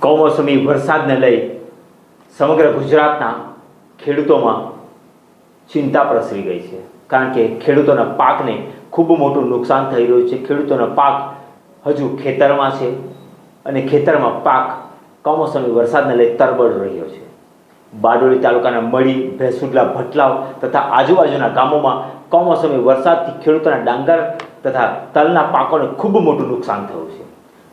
કમોસમી વરસાદને લઈ સમગ્ર ગુજરાતના ખેડૂતોમાં ચિંતા પ્રસરી ગઈ છે. કારણ કે ખેડૂતોના પાકને ખૂબ મોટું નુકસાન થઈ રહ્યું છે. ખેડૂતોનો પાક હજુ ખેતરમાં છે અને ખેતરમાં પાક કમોસમી વરસાદને લઈ તરબડ રહ્યો છે. બારડોલી તાલુકાના મળી, ભેસુડલા, ભટલાવ તથા આજુબાજુના ગામોમાં કમોસમી વરસાદથી ખેડૂતોના ડાંગર તથા તલના પાકોને ખૂબ મોટું નુકસાન થયું છે.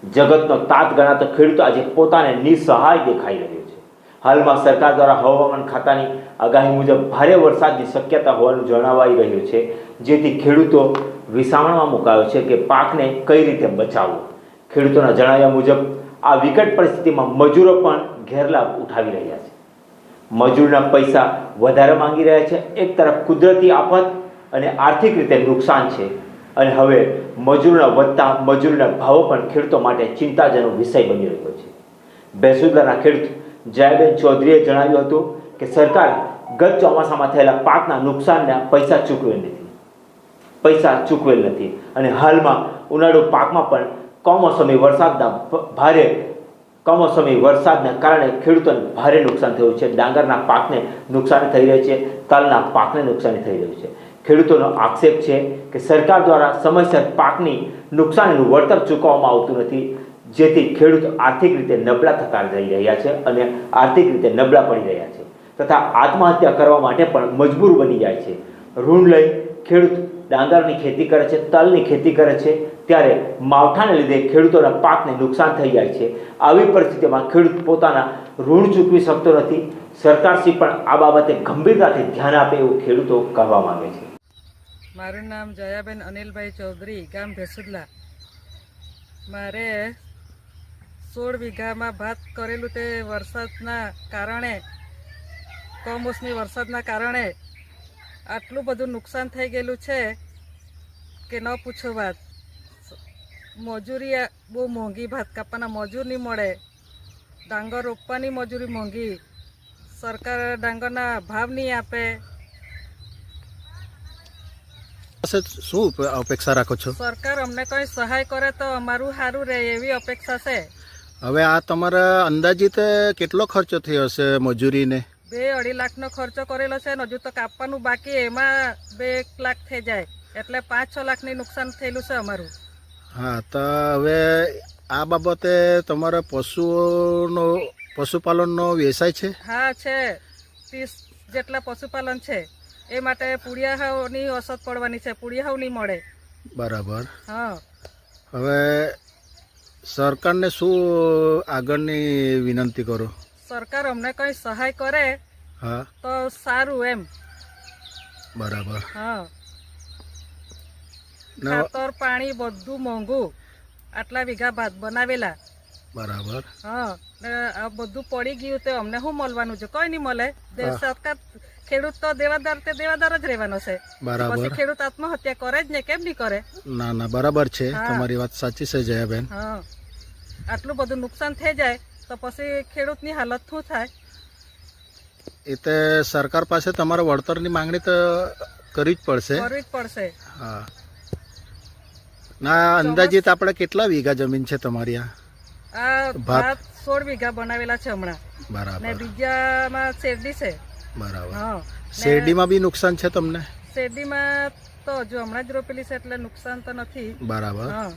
જગતનો તાત ગણાતો ખેડૂતો આજે પોતાને નિસહાય દેખાઈ રહ્યો છે. હાલમાં સરકાર દ્વારા હવામાન ખાતાની આગાહી મુજબ ભારે વરસાદની શક્યતા હોવાનું જણાવાઈ રહ્યું છે. જેથી ખેડૂતો વિસામણમાં મુકાયો છે કે પાકને કઈ રીતે બચાવવો. ખેડૂતોના જણાવ્યા મુજબ આ વિકટ પરિસ્થિતિમાં મજૂરો પણ ગેરલાભ ઉઠાવી રહ્યા છે. મજૂરના પૈસા વધારે માંગી રહ્યા છે. એક તરફ કુદરતી આફત અને આર્થિક રીતે નુકસાન છે. અને હવે મજૂરના વધતા મજૂરના ભાવો પણ ખેડૂતો માટે ચિંતાજનક વિષય બની રહ્યો છે. બેસુદલાના ખેડૂત જયાબેન ચૌધરીએ જણાવ્યું હતું કે સરકાર ગત ચોમાસામાં થયેલા પાકના નુકસાનના પૈસા ચૂકવેલ નથી. પૈસા ચૂકવેલ નથી. અને હાલમાં ઉનાળુ પાકમાં પણ કમોસમી વરસાદના ભારે કમોસમી વરસાદને કારણે ખેડૂતોને ભારે નુકસાન થયું છે. ડાંગરના પાકને નુકસાન થઈ રહ્યું છે. તલના પાકને નુકસાની થઈ રહ્યું છે. ખેડૂતોનો આક્ષેપ છે કે સરકાર દ્વારા સમયસર પાકની નુકસાનીનું વળતર ચૂકવવામાં આવતું નથી. જેથી ખેડૂત આર્થિક રીતે નબળા થતા જઈ રહ્યા છે અને આર્થિક રીતે નબળા પડી રહ્યા છે. તથા આત્મહત્યા કરવા માટે પણ મજબૂર બની જાય છે. ઋણ લઈ ખેડૂત ડાંગરની ખેતી કરે છે, તલની ખેતી કરે છે, ત્યારે માવઠાને લીધે ખેડૂતોના પાકને નુકસાન થઈ જાય છે. આવી પરિસ્થિતિમાં ખેડૂત પોતાના ઋણ ચૂકવી શકતો નથી. સરકારશ્રી પણ આ બાબતે ગંભીરતાથી ધ્યાન આપે એવું ખેડૂતો કહેવા માંગે છે. મારું નામ જયાબેન અનિલભાઈ ચૌધરી, ગામ ભેસુદલા. મારે સોળ વીઘામાં ભાત કરેલું તે વરસાદના કારણે, કમોસમી વરસાદના કારણે આટલું બધું નુકસાન થઈ ગયેલું છે કે ન પૂછો વાત. મજૂરી બહુ મોંઘી ભાત કાપવાના મજૂર નહીં મળે. ડાંગર રોપવાની મજૂરી મોંઘી. સરકાર ડાંગરના ભાવ નહીં આપે. શું અપેક્ષા રાખો છો? સરકાર અમને કંઈ સહાય કરે તો અમારું સારું રહે એવી અપેક્ષા છે. હવે આ તમારા અંદાજિત કેટલો ખર્ચો થયો હશે મજૂરીને? બે અઢી લાખનો ખર્ચો કરેલો છે ને હજુ તો કાપવાનું બાકી એમાં બે એક લાખ થઈ જાય. એટલે પાંચ છ લાખની નુકસાન થયેલું છે અમારું. હા તો હવે આ બાબતે તમારા પશુઓનો પશુપાલનનો વ્યવસાય છે? હા છે. ત્રીસ જેટલા પશુપાલન છે. એ માટે પુડિયાહાવની અસર પડવાની છે. પુડિયાહાવ નહીં મળે. બરાબર. હા. હવે સરકારને શું આગળની વિનંતી કરો? સરકાર અમને કઈ સહાય કરે હા. તો સારું એમ. બરાબર. હા. ખાતર પાણી બધું મોંઘું. આટલા વીઘા ભાત બનાવેલા. બરાબર. હા. આ બધું પડી ગયું તે અમને શું મળવાનું છે? કોઈ નહીં મળે. સરકાર ખેડૂત તો દેવાદાર તે દેવાદાર જ રહેવાનો છે. બરાબર. પછી ખેડૂત આત્મહત્યા કરે જ ને કેમ નહીં કરે? ના ના બરાબર છે. તમારી વાત સાચી છે જયાબેન. હા. આટલું બધું નુકસાન થઈ જાય. તો પછી ખેડૂતની હાલત શું થાય? એ તો સરકાર પાસે તમારે વળતરની માંગણી તો કરવી જ પડશે. કરવી જ પડશે. હા. ના અંદાજિત આપણે કેટલા વીઘા જમીન છે તમારી આ? ભાત. સોળ વીઘા બનાવેલા છે હમણાં. ને બરાબર બીજામાં શેરડી છે. બરાબર. હા. શેરડીમાં બી નુકસાન છે તમને? શેરડીમાં તો હજુ હમણાં જ રોપેલી છે એટલે નુકસાન તો નથી. બરાબર. હા.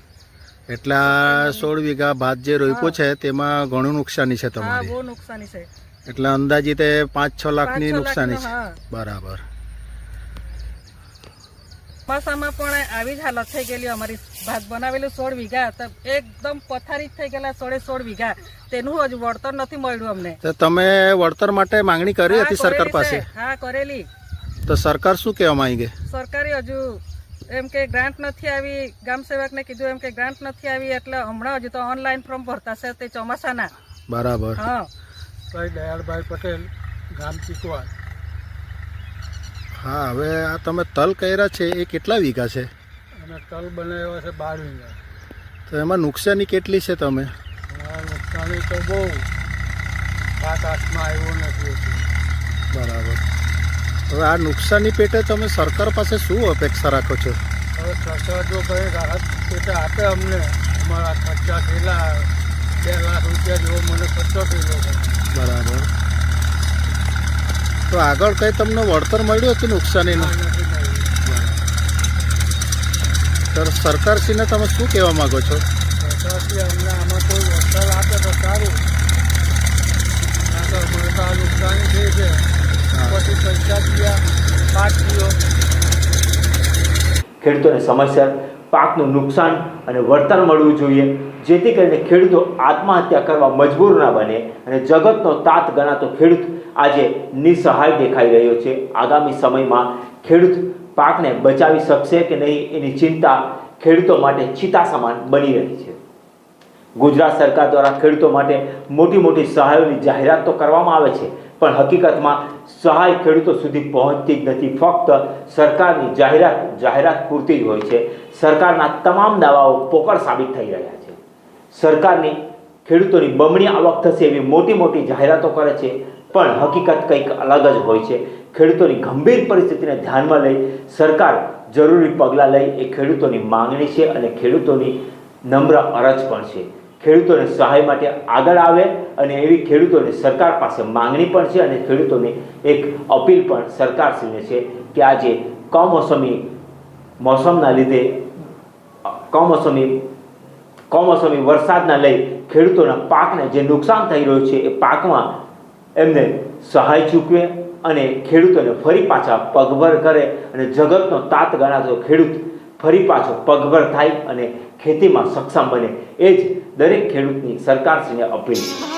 એટલે આ સોળ વીઘા ભાત જે રોપ્યો છે તેમાં ઘણું નુકસાની છે હા તમારી. બહુ નુકસાની છે. એટલે અંદાજીતે પાંચ છ લાખની પાંચ છ નુકસાની છે. બરાબર. ચોમાસામાં પણ આવી જ હાલત થઈ ગયેલી અમારી ભાત બનાવેલું સોળ વીઘા તો એકદમ પથારી જ થઈ ગયેલા સોળે સોળ વીઘા. તેનું હજુ વળતર નથી મળ્યું અમને. તો તમે વળતર માટે માંગણી કરી હા, હતી સરકાર કરેલી પાસે? હા કરેલી. તો સરકાર શું કહેવા માંગે? સરકારે હજુ એમ કે ગ્રાન્ટ નથી આવી ગામ સેવકને કીધું એમ કે ગ્રાન્ટ નથી આવી એટલે હમણાં જ તો ઓનલાઈન ફોર્મ ભરતા છે તે ચોમાસાના. બરાબર. હા. ભાઈ દયાળભાઈ પટેલ ગામ ચીકવા હા હવે આ તમે તલ કર્યા છે એ કેટલા વીઘા છે? અને તલ બનાવ્યો છે બાર વીઘા. તો એમાં નુકસાની કેટલી છે તમે? નુકસાની તો બહુ. સાત આઠમાં આવ્યો નથી બરાબર. હવે આ નુકસાની પેટે તમે સરકાર પાસે શું અપેક્ષા રાખો છો? હવે સરકાર જો કંઈ રાહત પેટે આપે અમને અમારા ખર્ચા થયેલા બે લાખ રૂપિયા જેવો મને ખર્ચો થયેલો છે. બરાબર. તો આગળ કંઈ તમને વળતર મળ્યું હતું નુકસાનીનું? તો સરકારશ્રીને તમે શું કહેવા માગો છો? સરકારશ્રી અમને આમાં કોઈ વળતર આપે તો સારું. નુકસાની થઈ છે. ખેડૂતોને સમયસર પાકનું નુકસાન અને વળતર મળવું જોઈએ, જેથી કરીને ખેડૂતો આત્મહત્યા કરવા મજબૂર ના બને અને જગતનો તાત ગણાતો ખેડૂત આજે નિસહાય દેખાઈ રહ્યો છે. આગામી સમયમાં ખેડૂત પાકને બચાવી શકશે કે નહીં એની ચિંતા ખેડૂતો માટે ચિતા સમાન બની રહી છે. ગુજરાત સરકાર દ્વારા ખેડૂતો માટે મોટી મોટી સહાયોની જાહેરાત તો કરવામાં આવે છે પણ હકીકતમાં સહાય ખેડૂતો સુધી પહોંચતી જ નથી. ફક્ત સરકારની જાહેરાત જાહેરાત પૂરતી જ હોય છે. સરકારના તમામ દાવાઓ પોકળ સાબિત થઈ રહ્યા છે. સરકારની ખેડૂતોની બમણી આવક થશે એવી મોટી મોટી જાહેરાતો કરે છે, પણ હકીકત કંઈક અલગ જ હોય છે. ખેડૂતોની ગંભીર પરિસ્થિતિને ધ્યાનમાં લઈ સરકાર જરૂરી પગલાં લઈ એ ખેડૂતોની માંગણી છે અને ખેડૂતોની નમ્ર અરજ પણ છે. ખેડૂતોને સહાય માટે આગળ આવે અને એવી ખેડૂતોની સરકાર પાસે માંગણી પણ છે અને ખેડૂતોની એક અપીલ પણ સરકારશ્રીને છે કે આજે કમોસમી મોસમના લીધે, કમોસમી કમોસમી વરસાદના લઈ ખેડૂતોના પાકને જે નુકસાન થઈ રહ્યું છે એ પાકમાં એમને સહાય ચૂકવે અને ખેડૂતોને ફરી પાછા પગભર કરે અને જગતનો તાત ગણાતો ખેડૂત ફરી પાછો પગભર થાય અને ખેતીમાં સક્ષમ બને. એ જ દરેક ખેડૂતની સરકારશ્રીને અપીલ.